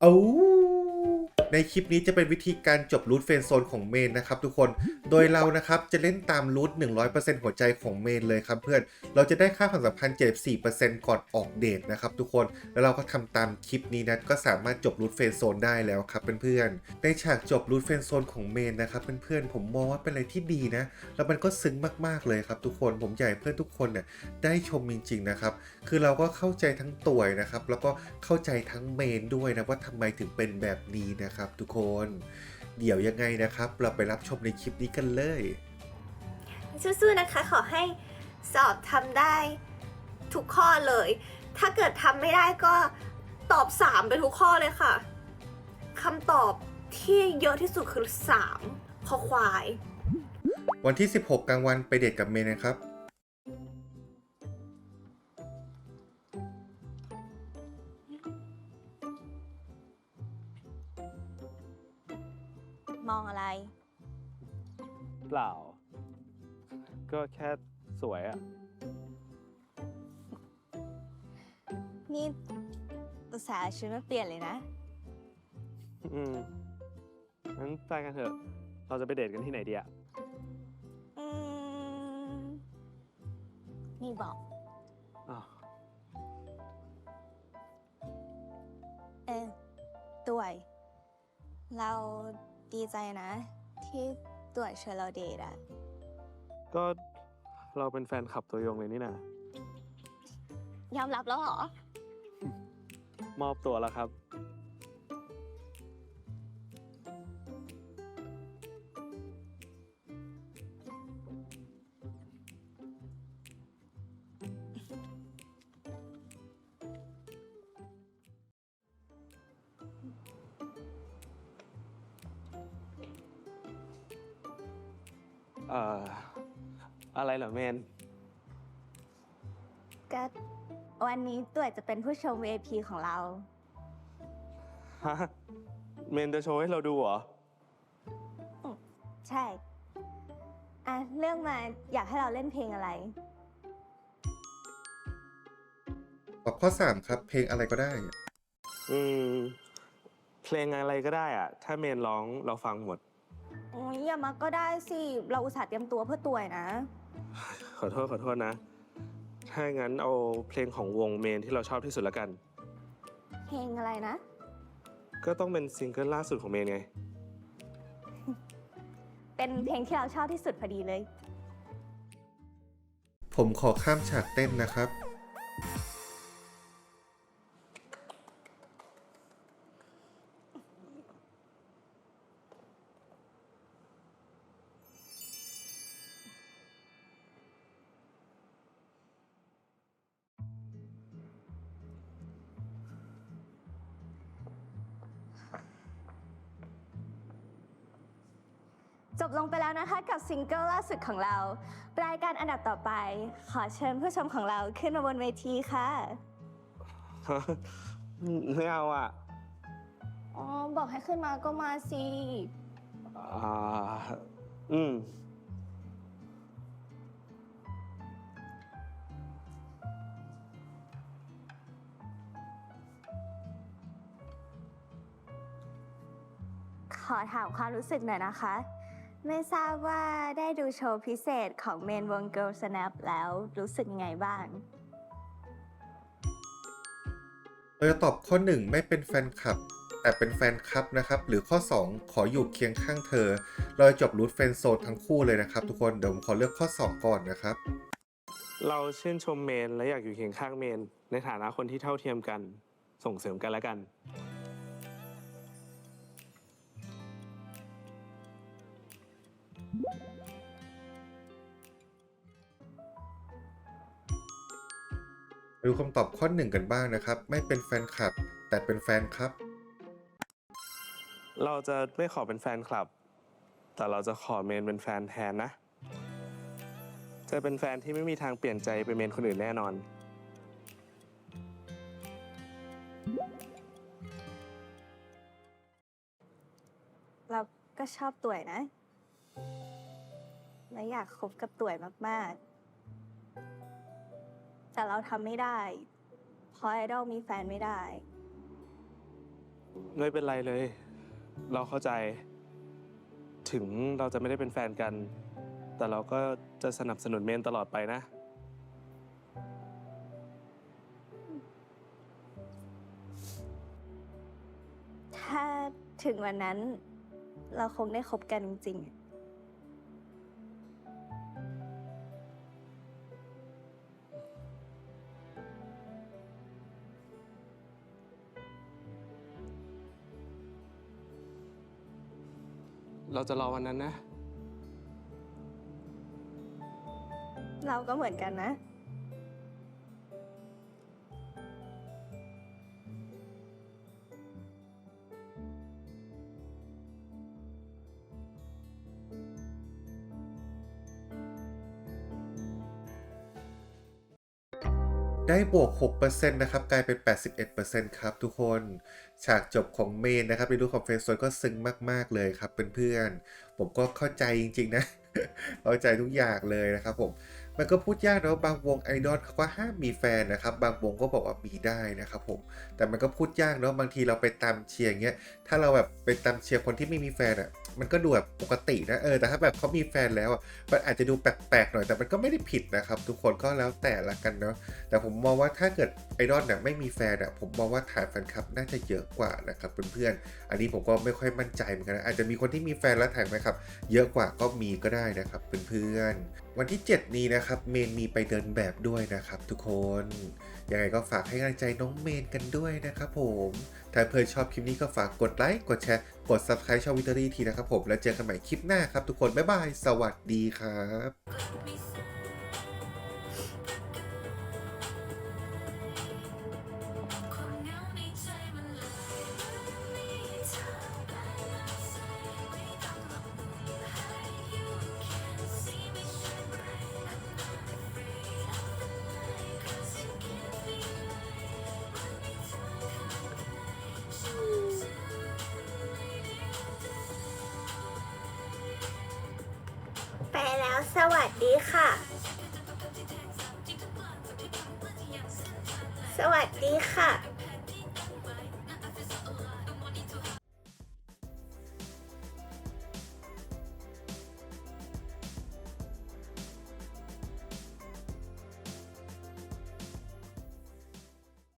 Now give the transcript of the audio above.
เอา ในคลิปนี้จะเป็นวิธีการจบรูทเฟนโซนของเมนนะครับทุกคน โดยเรานะครับจะเล่นตามรูท100%หัวใจของเมนเลยครับเพื่อน เราจะได้ค่าความสัมพันธ์74%ก่อนออกเดทนะครับทุกคน แล้วเราก็ทำตามคลิปนี้นะก็สามารถจบรูทเฟนโซนได้แล้วครับเพื่อนๆ ในฉากจบรูทเฟนโซนของเมนนะครับเพื่อนๆ ผมมองว่าเป็นอะไรที่ดีนะ แล้วมันก็ซึ้งมากๆเลยครับทุกคน ผมอยากให้เพื่อนทุกคนเนี่ยได้ชมจริงๆนะครับ คือเราก็เข้าใจทั้งตัวนะครับ แล้วก็เข้าใจทั้งเมนด้วยนะว่าทำไมถึงเป็นแบบนี้นะครับทุกคน เดี๋ยวยังไงนะครับ เราไปรับชมในคลิปนี้กันเลย สู้ๆนะคะขอให้สอบทำได้ทุกข้อเลย ถ้าเกิดทำไม่ได้ก็ตอบ 3 ไปทุกข้อเลยค่ะคำตอบที่เยอะที่สุดคือ 3 คอควาย วันที่ 16 กลางวันไปเดทกับเมนนะครับ มองอะไร เปล่า ก็แค่สวยอะนี่อุตส่าห์ชุดมาเปลี่ยนเลยนะ อืมงั้นไปกันเถอะ เราจะไปเดทกันที่ไหนดีอะอืมนี่บอก อ้าวเออต่วย เรา ดีใจนะ ที่ต่วยชวนเราเดทอะก็เราเป็นแฟนคลับตัวยงเลยนี่นะยอมรับแล้วเหรอ มอบตัวแล้วครับ เอ่อ อะไรเหรอเมน ก็วันนี้ต่วยจะเป็นผู้ชม VIP ของเรา ฮะ เมนจะโชว์ให้เราดูเหรอ ใช่ อะ เรื่องมาอยากให้เราเล่นเพลงอะไร ตอบข้อ 3 ครับ เพลงอะไรก็ได้ อืม เพลงอะไรก็ได้อะถ้าเมนร้องเราฟังหมดโอย่ามาก็ได้สิ เราอุตส่าห์เตรียมตัวเพื่อต่วยนะ ขอโทษขอโทษนะ ถ้างั้นเอาเพลงของวงเมนที่เราชอบที่สุดละกัน เพลงอะไรนะ ก็ต้องเป็นซิงเกิลล่าสุดของเมนไง เป็นเพลงที่เราชอบที่สุดพอดีเลย ผมขอข้ามฉากเต้นนะครับ จบลงไปแล้วนะคะกับซิงเกิลล่าสุดของเรา รายการอันดับต่อไป ขอเชิญผู้ชมของเราขึ้นมาบนเวทีค่ะ ไม่เอาอะอ๋อ บอกให้ขึ้นมาก็มาสิ อ่าอืม ขอถามความรู้สึกหน่อยนะคะ ไม่ทราบว่าได้ดูโชว์พิเศษของเมนวง Girl Snap แล้วรู้สึกยังไงบ้าง เราจะตอบข้อ 1 ไม่เป็นแฟนคลับ แต่เป็นแฟนคลับนะครับ หรือข้อ 2 ขออยู่เคียงข้างเธอ เราจะจบรูทเฟรนด์โซนทั้งคู่เลยนะครับ ทุกคนเดี๋ยวผมขอเลือกข้อ 2 ก่อนนะครับ เราชื่นชมเมนและอยากอยู่เคียงข้างเมน ในฐานะคนที่เท่าเทียมกัน ส่งเสริมกันและกัน มาดูคำตอบข้อ1กันบ้างนะครับ ไม่เป็นแฟนคลับ แต่เป็นแฟนครับ เราจะไม่ขอเป็นแฟนคลับ แต่เราจะขอเมนเป็นแฟนแทนนะ จะเป็นแฟนที่ไม่มีทางเปลี่ยนใจไปเมนคนอื่นแน่นอน เราก็ชอบต่วยนะ และอยากคบกับต่วยมาก ๆ แต่เราทำไม่ได้เพราะไอดอลมีแฟนไม่ได้ ไม่เป็นไรเลย เราเข้าใจ ถึงเราจะไม่ได้เป็นแฟนกัน แต่เราก็จะสนับสนุนเมนตลอดไปนะ ถ้าถึงวันนั้น เราคงได้คบกันจริงๆ เราจะรอวันนั้นนะ เราก็เหมือนกันนะ ได้บวก 6%นะครับกลายเป็น 81%ครับทุกคนฉากจบของเมนนะครับในรูปของเฟรนด์โซนก็ซึ้งมาก ๆ เลยครับเพื่อนๆผมก็เข้าใจจริง ๆ นะเข้าใจทุกอย่างเลยนะครับผมมันก็พูดยากเนาะบางวงไอดอลเขาก็ห้ามมีแฟนนะครับ บางวงก็บอกว่ามีได้นะครับผมแต่มันก็พูดยากเนาะบางทีเราไปตามเชียร์อย่างเงี้ยถ้าเราแบบไปตามเชียร์คนที่ไม่มีแฟนอะ่ะ มันก็ดูแบบปกตินะเออแต่ถ้าแบบเขามีแฟนแล้วอะมันอาจจะดูแปลกๆหน่อยแต่มันก็ไม่ได้ผิดนะครับ ทุกคนก็แล้วแต่ละกันเนาะแต่ผมมองว่าถ้าเกิดไอดอลเนี่ยไม่มีแฟนอะผมมองว่าฐานแฟนคลับน่าจะเยอะกว่านะครับเพื่อนๆอันนี้ผมก็ไม่ค่อยมั่นใจเหมือนกันนะอาจจะมีคนที่มีแฟนแล้วฐานแฟนคลับ เยอะกว่าก็มีก็ได้นะครับเพื่อนๆวันที่ 7 นี้นะครับเมนมีไปเดินแบบด้วยนะครับ ทุกคน ยังไงก็ฝากให้กำลังใจน้องเมนกันด้วยนะครับผมถ้าเพื่อนชอบคลิปนี้ก็ฝากกดไลค์กดแชร์กด subscribe ช่องวิตเตอรี่ทีนะครับผมแล้วเจอกันใหม่คลิปหน้าครับทุกคนบ๊ายบายสวัสดีครับ สวัสดีค่ะ สวัสดีค่ะ